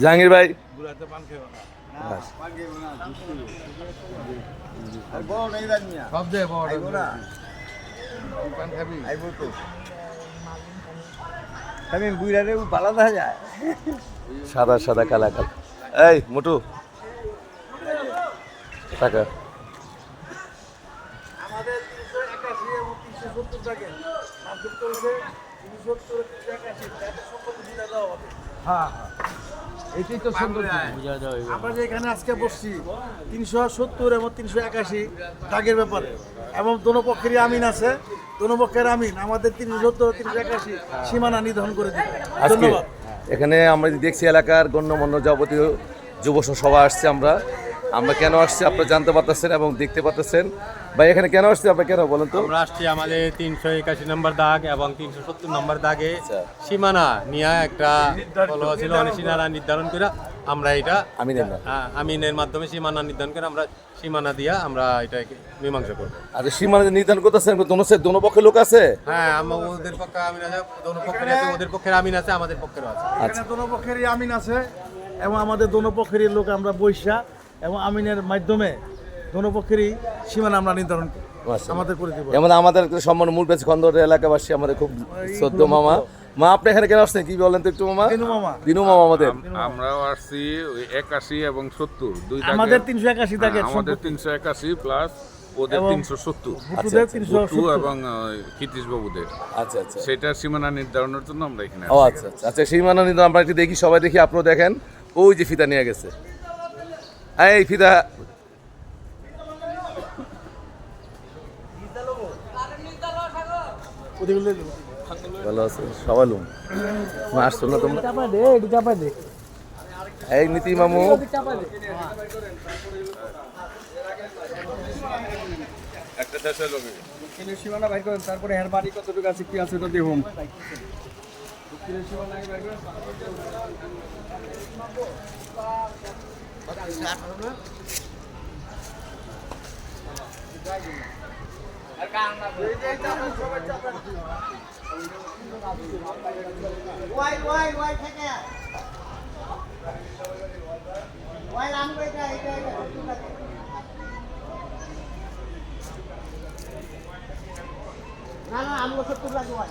জাহাঙ্গীর ভাই। সাদা সাদা কালা কালা। এই মোটু। টাকা। হ্যাঁ হ্যাঁ। এটাই তো সুন্দর আমরা যে এখানে আজকে বসছি তিনশো সত্তর এবং তিনশো একাশি দাগের ব্যাপারে। এবং দোনো পক্ষেরই আমিন আছে দোনো পক্ষের আমিন। আমাদের তিনশো সত্তর তিনশো একাশি সীমানা নির্ধারণ করে দিবে। ধন্যবাদ। এখানে আমরা যে দেখছি এলাকার গণ্যমান্য যাবতীয় যুব সভা আসছে আমরা আমরা কেন আসছি আপনারা জানতে পারতেছেন এবং দেখতে পারতেছেন। ভাই এখানে কেন আসছি আপনি কেন বলেন তো? আমরা আসছি আমাদের তিনশো একাশি নম্বর দাগ এবং তিনশো সত্তর নম্বর দাগে আচ্ছা। সীমানা নিয়ে একটা ছিল সীমানা নির্ধারণ করে আমরা এটা আমি নেন না আহ, আমিনের মাধ্যমে সীমানা নির্ধারণ করে আমরা সীমানা দিয়া আমরা এটাকে মীমাংসা করব। আচ্ছা সীমানা নির্ধারণ করতেছেন দোনো সে দোনো পক্ষে লোক আছে? হ্যাঁ আমার ওদের পক্ষে আমিন আছে দোনো পক্ষের আছে ওদের পক্ষের আমিন আছে আমাদের পক্ষেরও আছে। আচ্ছা। দোনো পক্ষেরই আমিন আছে এবং আমাদের দোনো পক্ষেরই লোক আমরা বৈশা। এবং আমিনের মাধ্যমে দোনো পক্ষেরই সীমানা আমরা নির্ধারণ করি। আমাদের করে দেবো। যেমন আমাদের সম্মান মূল পেয়েছে খন্দর এলাকাবাসী আমাদের খুব সদ্য মামা। মা আপনি এখানে কেন আসছেন? কি বলেন তো একটু মামা? দিনু মামা। দিনু মামা আমাদের। আমরাও আসছি ওই একাশি এবং সত্তর দুই আমাদের তিনশো একাশি থাকে আমাদের তিনশো একাশি প্লাস ওদের তিনশো সত্তর। বুটু সত্তর। এবং কীর্তিশ বাবুদের আচ্ছা আচ্ছা। সেটা সীমানা নির্ধারণের জন্য আমরা এখানে ও আচ্ছা আচ্ছা। আচ্ছা সীমানা নির্ধারণ আমরা একটু দেখি সবাই দেখি আপনারা দেখেন। ওই যে ফিতা নিয়ে গেছে। এই ফিতা ভালো আছে? সবাই লুম। আসছো না তোমরা? মামু। সীমানা বাইর করেন, তারপরে হের বাড়ি কতটুকু আছে, কি আছে ওয়াই ওয়াই ওয়াই ওয়াই কইটা এটা না না আমগো সত্তর লাগে ওয়াই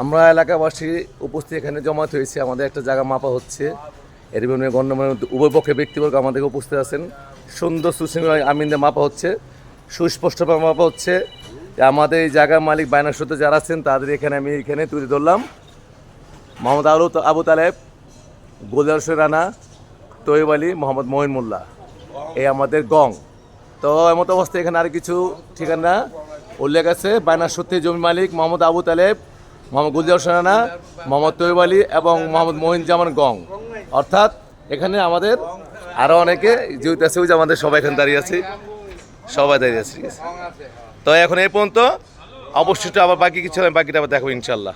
আমরা এলাকাবাসী উপস্থিত এখানে জমায়েত হয়েছে। আমাদের একটা জায়গা মাপা হচ্ছে। এর বিভিন্ন গণ্যমান্য উভয় ব্যক্তিবর্গ আমাদের উপস্থিত আছেন। সুন্দর সুশৃঙ্খল আমিনদের মাপা হচ্ছে। সুস্পষ্টভাবে মাপা হচ্ছে। আমাদের এই জায়গার মালিক বায়নার সাথে যারা আছেন, তাদের এখানে আমি এখানে তুলে ধরলাম। মোহাম্মদ আলু আবু তালেব গোলজার হোসেন রানা তৈব আলী, মোহাম্মদ মহিন মোল্লা। এই আমাদের গং। তো এমত অবস্থায় এখানে আর কিছু ঠিকানা উল্লেখ আছে। বায়নার সত্যি জমি মালিক মোহাম্মদ আবু তালেব মোহাম্মদ গুলজার সেনানা মোহাম্মদ তৈব আলী এবং মোহাম্মদ মোহিন জামান গং। অর্থাৎ এখানে আমাদের আরও অনেকে যেহেতু আছে যে আমাদের সবাই এখানে দাঁড়িয়ে আছে। সবাই দাঁড়িয়ে আছে, ঠিক আছে। তো এখন এই পর্যন্ত অবশ্যই আবার বাকি কিছু বাকিটা আবার দেখো ইনশাল্লাহ।